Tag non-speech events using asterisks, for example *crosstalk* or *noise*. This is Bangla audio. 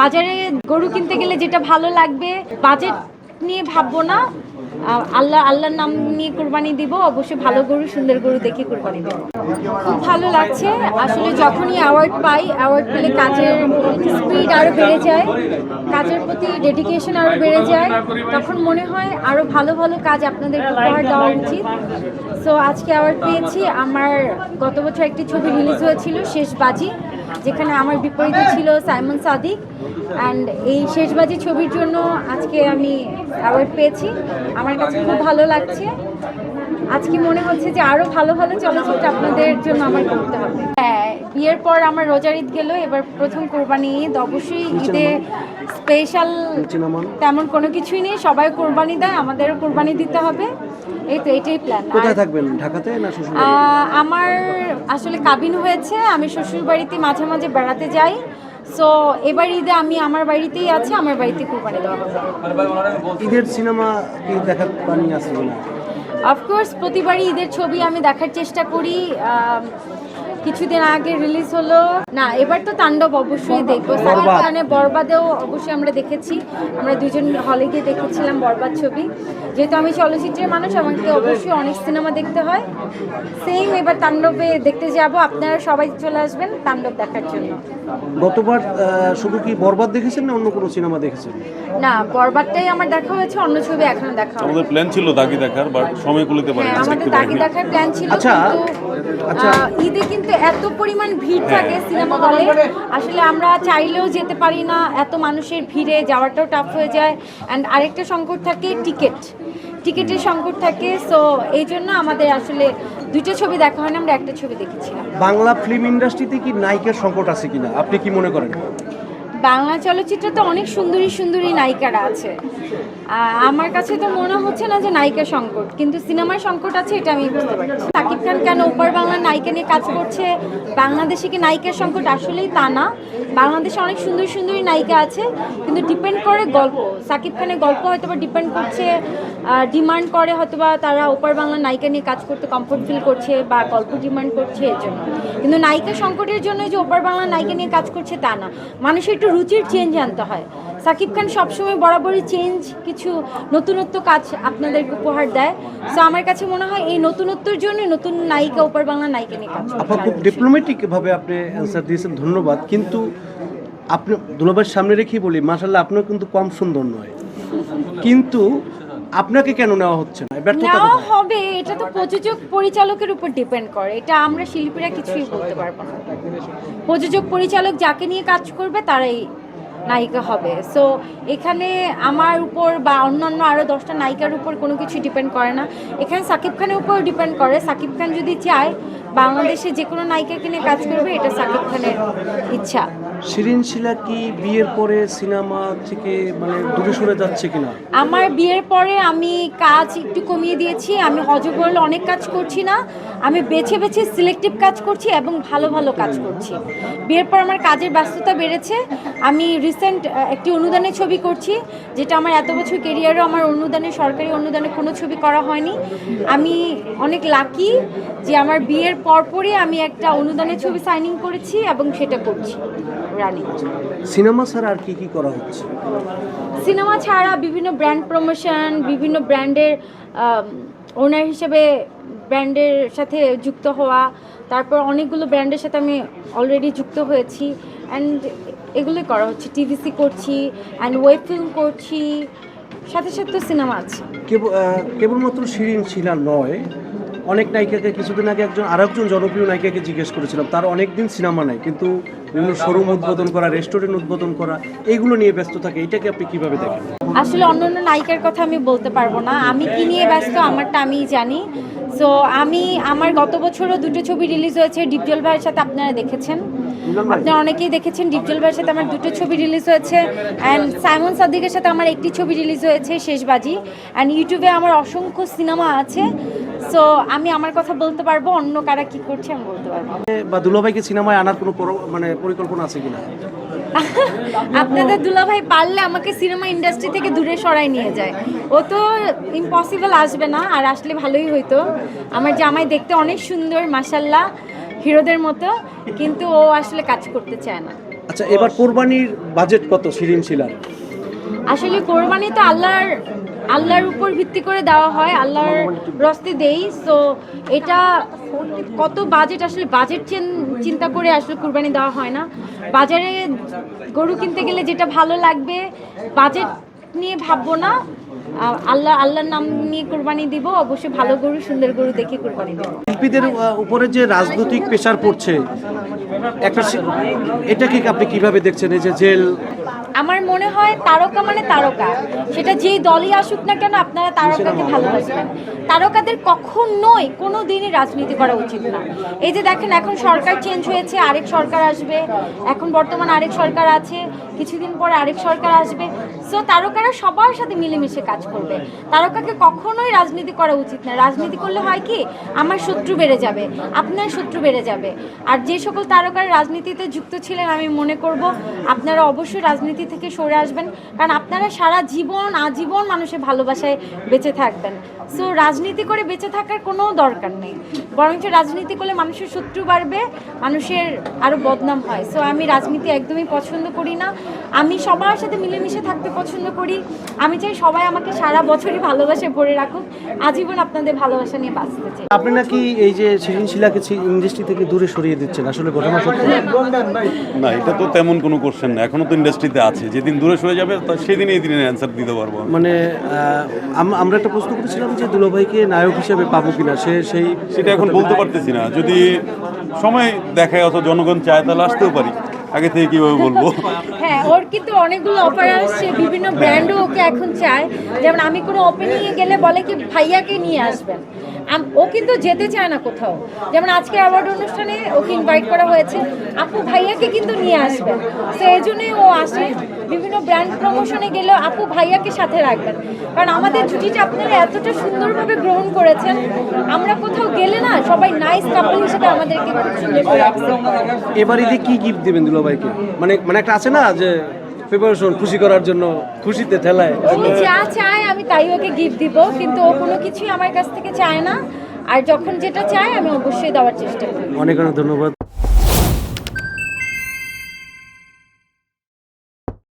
বাজারে গরু কিনতে গেলে যেটা ভালো লাগবে, বাজেট নিয়ে ভাববো না। আল্লাহ, আল্লাহর নাম নিয়ে কোরবানি দিব, অবশ্যই ভালো গরু, সুন্দর গরু দেখে কোরবানি দেব। খুব ভালো লাগছে। আসলে যখনই অ্যাওয়ার্ড পাই অ্যাওয়ার্ড পেলে কাজের স্পিড আরও বেড়ে যায়, কাজের প্রতি ডেডিকেশন আরও বেড়ে যায়। তখন মনে হয় আরও ভালো ভালো কাজ আপনাদের উপহার দেওয়া উচিত। সো আজকে অ্যাওয়ার্ড পেয়েছি। আমার গত বছর একটি ছবি রিলিজ হয়েছিল, শেষ বাজি। যেখানে আমার বিপরীতে ছিল সাইমন সাদিক। অ্যান্ড এই শেষবাজি ছবির জন্য আজকে আমি অ্যাওয়ার্ড পেয়েছি। আমার কাছে খুব ভালো লাগছে। আজকে মনে হচ্ছে যে আরও ভালো ভালো চলচ্চিত্র আপনাদের জন্য আমার করতে হবে। হ্যাঁ বিয়ের পর আমার রোজার ঈদ গেল। এবার প্রথম কোরবানি ঈদ। অবশ্যই ঈদে স্পেশাল তেমন কোনো কিছুই নেই। সবাই কোরবানি দেয় আমাদেরও কোরবানি দিতে হবে। এই তো এটাই প্ল্যান কোথায় থাকবেন ঢাকাতে না শ্বশুর আমার আসলে কাবিন হয়েছে আমি শ্বশুর বাড়িতে মাঝে মাঝে বেড়াতে যাই। সো এবার ঈদে আমি আমার বাড়িতেই আছি আমার বাড়িতে কুরবানি দেওয়া হবে। ঈদের সিনেমা কি দেখার প্ল্যানিং আছে কিনা? অফকোর্স প্রতিবারই ঈদের ছবি আমি দেখার চেষ্টা করি কিছুদিন আগে রিলিজ হলো। না এবার তো তাণ্ডব অবশ্যই দেখব। সাকিব। খানের বরবাদেও অবশ্যই আমরা দেখেছি। আমরা দুজন হলে গিয়ে দেখেছিলাম বরবাদ ছবি। যেহেতু আমি চলচ্চিত্রের মানুষ আমাকে অবশ্যই অনেক সিনেমা দেখতে হয়। সেম এবার তাণ্ডবে দেখতে যাব। আপনারা সবাই চলে আসবেন তাণ্ডব দেখার জন্য। গতবার শুধু কি বরবাদ দেখেছেন না অন্য কোনো সিনেমা দেখেছেন? না বরবাদটাই আমার দেখা হয়েছে অন্য ছবি এখনও দেখা। আমাদের প্ল্যান ছিল দাগি দেখার বাট সময় কুলিতে পারি হ্যাঁ আমাদের দাগি দেখার প্ল্যান ছিল আচ্ছা, আচ্ছা। ঈদে কিন্তু এত পরিমাণ ভিড় থাকে সিনেমা হলে আসলে আমরা চাইলেও যেতে পারি না এত মানুষের ভিড়ে যাওয়াটাও টাফ হয়ে যায়। অ্যান্ড আরেকটা সংকট থাকে টিকিট। টিকিটের সংকট থাকে সো এই জন্য আমাদের আসলে দুইটা ছবি দেখা হয় না আমরা একটা ছবি দেখেছিলাম। বাংলা ফিল্ম ইন্ডাস্ট্রিতে কি নায়িকার সংকট আছে কিনা? আপনি কি মনে করেন? বাংলা চলচ্চিত্রে তো অনেক সুন্দরী সুন্দরী নায়িকারা আছে। আমার কাছে তো মনে হচ্ছে না যে নায়িকা সংকট, কিন্তু সিনেমার সংকট আছে এটা আমি বুঝতে পারছি। সাকিব খান কেন ওপার বাংলার নায়িকা নিয়ে কাজ করছে? বাংলাদেশে কি নায়িকার সংকট? আসলেই তা না। বাংলাদেশে অনেক সুন্দর সুন্দরী নায়িকা আছে, কিন্তু ডিপেন্ড করে গল্প। সাকিব খানের গল্প হয়তো বা ডিপেন্ড করছে ডিমান্ড করে হয়তো বা তারা ওপার বাংলার নায়িকা নিয়ে কাজ করতে কমফোর্ট ফিল করছে বা গল্প ডিমান্ড করছে এর জন্য। কিন্তু নায়িকা সংকটের জন্য যে ওপার বাংলার নায়িকা নিয়ে কাজ করছে তা না। মানুষের একটু রুচির চেঞ্জ আনতে হয়। সাকিব খান সবসময় বরাবরই চেঞ্জ কিছু নতুনত্ব কাজ আপনাদেরকে উপহার দেয়। সো আমার কাছে মনে হয় এই নতুনত্বর জন্য নতুন নায়িকা ওপার বাংলা নায়িকা নিয়ে কাজ আপা খুব করছে ডিপ্লোম্যাটিক ভাবে আপনি অ্যান্সার দিয়েছেন ধন্যবাদ। কিন্তু আপনি দুলাভাইয়ের সামনে রেখেই বলি মাসাল্লাহ আপনার কিন্তু কম সুন্দর নয়। কিন্তু আপনাকে কেন নেওয়া হচ্ছে না? ব্যর্থতা নেওয়া হবে এটা তো প্রযোজক পরিচালকের উপর ডিপেন্ড করে। এটা আমরা শিল্পীরা কিছুই বলতে পারব না। প্রযোজক পরিচালক যাকে নিয়ে কাজ করবে তারাই নায়িকা হবে। সো এখানে আমার উপর বা অন্যান্য আরও দশটা নায়িকার উপর কোনো কিছু ডিপেন্ড করে না। এখানে সাকিব খানের উপর ডিপেন্ড করে। সাকিব খান যদি চায় বাংলাদেশে যে কোনো নায়িকাকে নিয়ে কাজ করবে এটা সাকিব খানের ইচ্ছা। শিরিন শিলা কি বিয়ের পরে সিনেমা থেকে মানে দূরে সরে যাচ্ছে কিনা? আমার বিয়ের পরে আমি কাজ একটু কমিয়ে দিয়েছি, আমি অজগরল অনেক কাজ করছি না, আমি বেছে বেছে সিলেক্টিভ কাজ করছি এবং ভালো ভালো কাজ করছি। বিয়ের পর আমার কাজের ব্যস্ততা বেড়েছে, আমি রিসেন্ট একটি অনুদানের ছবি করছি, যেটা আমার এত বছর কেরিয়ারও আমার অনুদানে, সরকারি অনুদানে কোনো ছবি করা হয়নি। আমি অনেক লাকি যে আমার বিয়ের পরপরই আমি একটা অনুদানের ছবি সাইনিং করেছি এবং সেটা করছি। রানিং। সিনেমা ছাড়া আর কি কি করা হচ্ছে? সিনেমা ছাড়া বিভিন্ন ব্র্যান্ড প্রমোশন বিভিন্ন ব্র্যান্ডের ওনার হিসেবে ব্র্যান্ডের সাথে যুক্ত হওয়া তারপর অনেকগুলো ব্র্যান্ডের সাথে আমি অলরেডি যুক্ত হয়েছি। অ্যান্ড এগুলোই করা হচ্ছে। টিভিসি করছি অ্যান্ড ওয়েব ফিল্ম করছি। সাথে সাথে তো সিনেমা আছে। কেবল কেবলমাত্র শিরিন শিলা নয় অনেক নায়িকাকে কিছুদিন আগে একজন আরেকজন জনপ্রিয় নায়িকাকে জিজ্ঞেস করেছিলাম। তার অনেক দিন সিনেমা নাই, কিন্তু বিভিন্ন শোরুম উদ্বোধন করা, রেস্টুরেন্ট উদ্বোধন করা এইগুলো নিয়ে ব্যস্ত থাকে। এটাকে আপনি কীভাবে দেখেন? আসলে অন্য অন্য নায়িকার কথা আমি বলতে পারব না। আমি কি নিয়ে ব্যস্ত? আমারটা আমি জানি। সো আমি আমার গত বছরও দুটো ছবি রিলিজ হয়েছে ডিপজল ভাইয়ের সাথে আপনারা দেখেছেন। আপনারা অনেকেই দেখেছেন ডিপজল ভাইয়ের সাথে আমার দুটো ছবি রিলিজ হয়েছে। অ্যান্ড সাইমন সাদিকের সাথে আমার একটি ছবি রিলিজ হয়েছে শেষবাজি। অ্যান্ড ইউটিউবে আমার অসংখ্য সিনেমা আছে। সো আমি আমার কথা বলতে পারব অন্য কারা কি করছে আমি বলতে পারব। বা দুলাভাইকে সিনেমায় আনার কোনো মানে পরিকল্পনা আছে কিনা? *laughs* আপনাদের দুলাভাই পারলে আমাকে সিনেমা ইন্ডাস্ট্রি থেকে দূরে সরাই নিয়ে যায়। ও তো ইম্পসিবল আসবে না আর আসলে ভালোই হইতো। আমার জামাই দেখতে অনেক সুন্দর মাসাল্লাহ হিরোদের মতো কিন্তু ও আসলে কাজ করতে চায় না। আচ্ছা এবার কোরবানির বাজেট কত শিরিন শিলার? আসলে কোরবানি তো আল্লাহর আল্লাহর উপর ভিত্তি করে দেওয়া হয়, আল্লাহর রস্তে দেই। সো এটা কত বাজেট আসলে বাজেট চিন্তা করে আসলে কোরবানি দেওয়া হয় না। বাজারে গরু কিনতে গেলে যেটা ভালো লাগবে বাজেট নিয়ে ভাববো না। আল্লাহ আল্লাহর নাম নিয়ে কোরবানি দিব, অবশ্যই ভালো গরু, সুন্দর গরু দেখে কোরবানি দেবো। শিল্পীদের উপরে যে রাজনৈতিক প্রেশার পড়ছে, একটা এটাকে আপনি কীভাবে দেখছেন? এই যে জেল মনে হয় তারকা মানে তারকা। সেটা যেই দলই আসুক না কেন আপনারা তারকাকে ভালোবাসবেন। তারকাদের কখনোই কোনো দিনই রাজনীতি করা উচিত না। এই যে দেখেন, এখন সরকার চেঞ্জ হয়েছে, আরেক সরকার আসবে। এখন বর্তমান আরেক সরকার আছে, কিছুদিন পরে আরেক সরকার আসবে। সো তারকারা সবার সাথে মিলেমিশে কাজ করবে। তারকাকে কখনোই রাজনীতি করা উচিত না। রাজনীতি করলে হয় কি? আমার শত্রু বেড়ে যাবে, আপনার শত্রু বেড়ে যাবে। আর যে সকল তারকারা রাজনীতিতে যুক্ত ছিলেন, আমি মনে করব আপনারা অবশ্যই রাজনীতি থেকে সরে আসবেন। কারণ আপনারা সারা জীবন আজীবন মানুষের ভালোবাসায় বেঁচে থাকবেন। সো রাজনীতি করে বেঁচে থাকার কোনো দরকার নেই। বরঞ্চ রাজনীতি করলে মানুষের শত্রু বাড়বে মানুষের আরও বদনাম হয়। সো আমি রাজনীতি একদমই পছন্দ করি না। আমি সবার সাথে মিলেমিশে থাকতে পছন্দ করি। আমি চাই সবাই আমাকে সারা বছরই ভালোবাসায় ভরে রাখুক। আজীবন আপনাদের ভালোবাসা নিয়ে বাঁচতে চাই। আপনি নাকি এই যে সৃজনশীলাকে শিলাকে ইন্ডাস্ট্রি থেকে দূরে সরিয়ে দিচ্ছেন আসলে ঘটনা সত্য? না এটা তো তেমন কোনো কোশ্চেন না। এখনও তো ইন্ডাস্ট্রিতে আছে। যেদিন দূরে সরে যাবে তা সেদিন এই দিনের অ্যান্সার দিতে পারব মানে আমরা একটা প্রশ্ন করেছিলাম যে দুলাভাইকে নায়ক হিসেবে পাবো কিনা সে সেই সেটা এখন বলতে পারতেছি না। যদি সময় দেখায় অথবা জনগণ চায় তাহলে আসতেও পারি। আগে থেকে কীভাবে বলব? হ্যাঁ ওর কিন্তু অনেকগুলো অফার আসছে বিভিন্ন ব্র্যান্ডও ওকে এখন চায়। যেমন আমি কোনো ওপেনিংয়ে গেলে বলে কি ভাইয়াকে নিয়ে আসবেন? ও কিন্তু যেতে চায় না কোথাও। যেমন আজকে অ্যাওয়ার্ড অনুষ্ঠানে ওকে ইনভাইট করা হয়েছে। আপু ভাইয়াকে কিন্তু নিয়ে আসবেন। তো এই জন্যই ও আসে। বিভিন্ন ব্র্যান্ড প্রমোশনে গেলেও আপু ভাইয়াকে সাথে রাখবেন। কারণ আমাদের জুটিটা আপনারা এতটা সুন্দরভাবে গ্রহণ করেছেন আমরা কোথাও গেলে না সবাই নাইস কাপল হিসেবে আমাদেরকে খুব সুন্দর করে এবার ঈদে কি গিফট দেবেন দুলাভাইকে মানে মানে একটা আছে না যে প্রিপারেশন খুশি করার জন্য খুশিতে ঠেলায়। ও যা চায় আমি তাই ওকে গিফট দিব কিন্তু ও কোনো কিছুই আমার কাছ থেকে চায় না। আর যখন যেটা চায় আমি অবশ্যই দেওয়ার চেষ্টা করি। অনেক অনেক ধন্যবাদ।